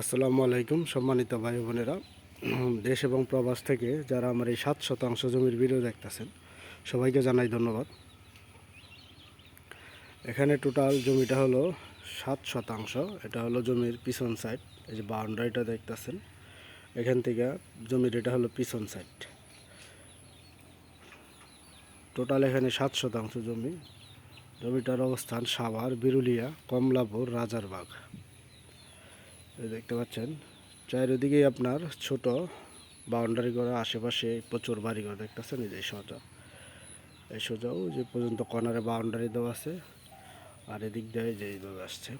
আসসালামু আলাইকুম, সম্মানিত ভাই বোনেরা। দেশ এবং প্রবাস থেকে যারা আমার এই সাত শতাংশ জমির ভিডিও দেখতেছেন, সবাইকে জানাই ধন্যবাদ। এখানে টোটাল জমিটা হলো সাত শতাংশ, এটা হলো জমির পিছন সাইড এই যে বাউন্ডারিটা দেখতেছেন, এখান থেকে জমির এটা হলো পিছন সাইড টোটাল এখানে সাত শতাংশ জমি, জমিটার অবস্থান সাভার, বিরুলিয়া, কমলাপুর, রাজারবাগ। দেখতে পাচ্ছেন। চারিদিকেই আপনার ছোট বাউন্ডারি করা আশেপাশে প্রচুর বাড়িঘর দেখতেছেন, এই যে সোজা। এই সোজাও যে পর্যন্ত কর্নারে বাউন্ডারি দেওয়া আছে। আর এদিক দিয়ে যে এইভাবে আসছে।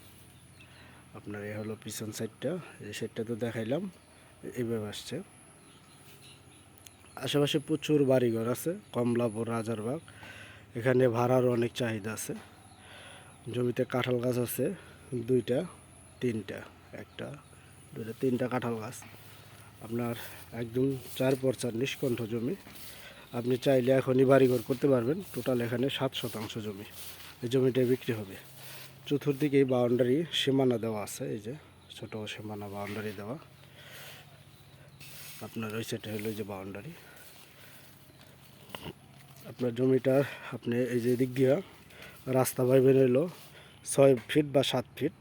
আপনার এই হলো পিছন সাইডটা, এই সাইডটা তো দেখাইলাম, এইভাবে আসছে। আশেপাশে প্রচুর বাড়িঘর আছে, কমলাপুর, রাজারবাগ। এখানে ভাড়ারও অনেক চাহিদা আছে। জমিতে কাঁঠাল গাছ আছে, দুইটা, তিনটা। একটা, দুইটা, তিনটা কাঁঠাল গাছ। আপনার একদম চার পর চার নিষ্কণ্ঠ জমি। আপনি চাইলে এখনই বাড়িঘর করতে পারবেন। টোটাল এখানে সাত শতাংশ জমি। এই জমিটা বিক্রি হবে। চতুর্দিকে বাউন্ডারি সীমানা দেওয়া আছে। এই যে ছোট সীমানা বাউন্ডারি দেওয়া। আপনার ওই সাইডে হলো যে বাউন্ডারি আপনার জমিটার আপনি এই যে দিক দিয়ে রাস্তা পাইবেন হলো ছয় ফিট বা সাত ফিট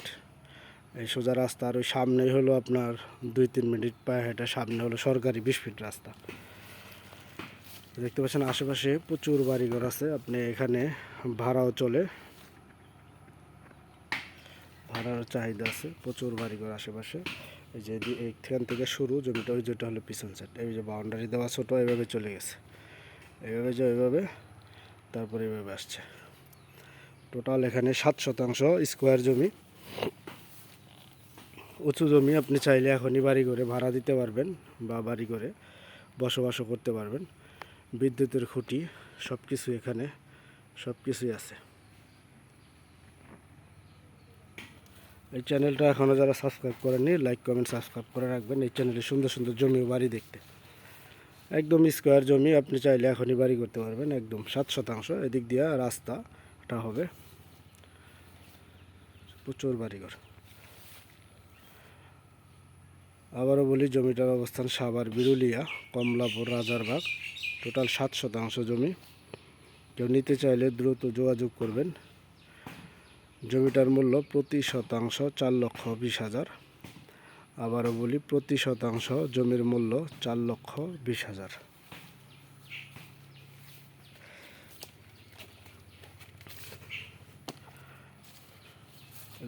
এই সোজা রাস্তা আর ওই সামনেই হলো আপনার দুই তিন মিনিট পায়ে হেঁটে সামনে হলো সরকারি বিশ ফিট রাস্তা। দেখতে পাচ্ছেন আশেপাশে প্রচুর বাড়িঘর আছে। আপনি এখানে ভাড়াও চলে। ভাড়ার চাহিদা আছে। প্রচুর বাড়িঘর আশেপাশে। এই যে এইখান থেকে শুরু, জমিটা ওই যেটা হলো পিছন সাইড এই যে বাউন্ডারি দেওয়া ছোটো, এভাবে চলে গেছে। এইভাবে যে এইভাবে তারপরে এভাবে আসছে। টোটাল এখানে সাত শতাংশ স্কোয়ার জমি। উঁচু জমি আপনি চাইলে এখনই বাড়ি করে ভাড়া দিতে পারবেন বা বাড়ি করে বসবাসও করতে পারবেন। বিদ্যুতের খুঁটি সব কিছু এখানে সব কিছুই আছে। এই চ্যানেলটা এখনও যারা সাবস্ক্রাইব করেননি, লাইক, কমেন্ট, সাবস্ক্রাইব করে রাখবেন। এই চ্যানেলে সুন্দর সুন্দর জমি বাড়ি দেখতে। একদম স্কোয়ার জমি আপনি চাইলে এখনই বাড়ি করতে পারবেন, একদম সাত শতাংশ। এদিক দিয়ে রাস্তাটা হবে প্রচুর বাড়িঘর। আবারও বলি, জমিটার অবস্থান সাভার, বিরুলিয়া, কমলাপুর, রাজারবাগ। টোটাল সাত শতাংশ জমি। কেউ নিতে চাইলে দ্রুত যোগাযোগ করবেন। জমিটার মূল্য প্রতি শতাংশ চার লক্ষ বিশ হাজার। আবারও বলি, প্রতি শতাংশ জমির মূল্য চার লক্ষ বিশ হাজার।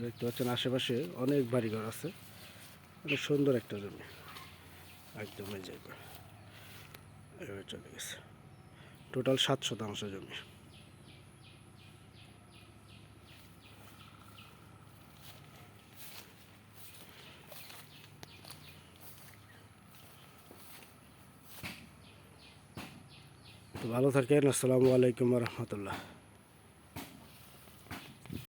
দেখতে পাচ্ছেন, আশেপাশে অনেক বাড়িঘর আছে। অনেক সুন্দর একটা জমি। একদম চলে গেছে। টোটাল সাত শতাংশ জমি। ভালো থাকেন। আসসালামু আলাইকুম রহমতুল্লাহ।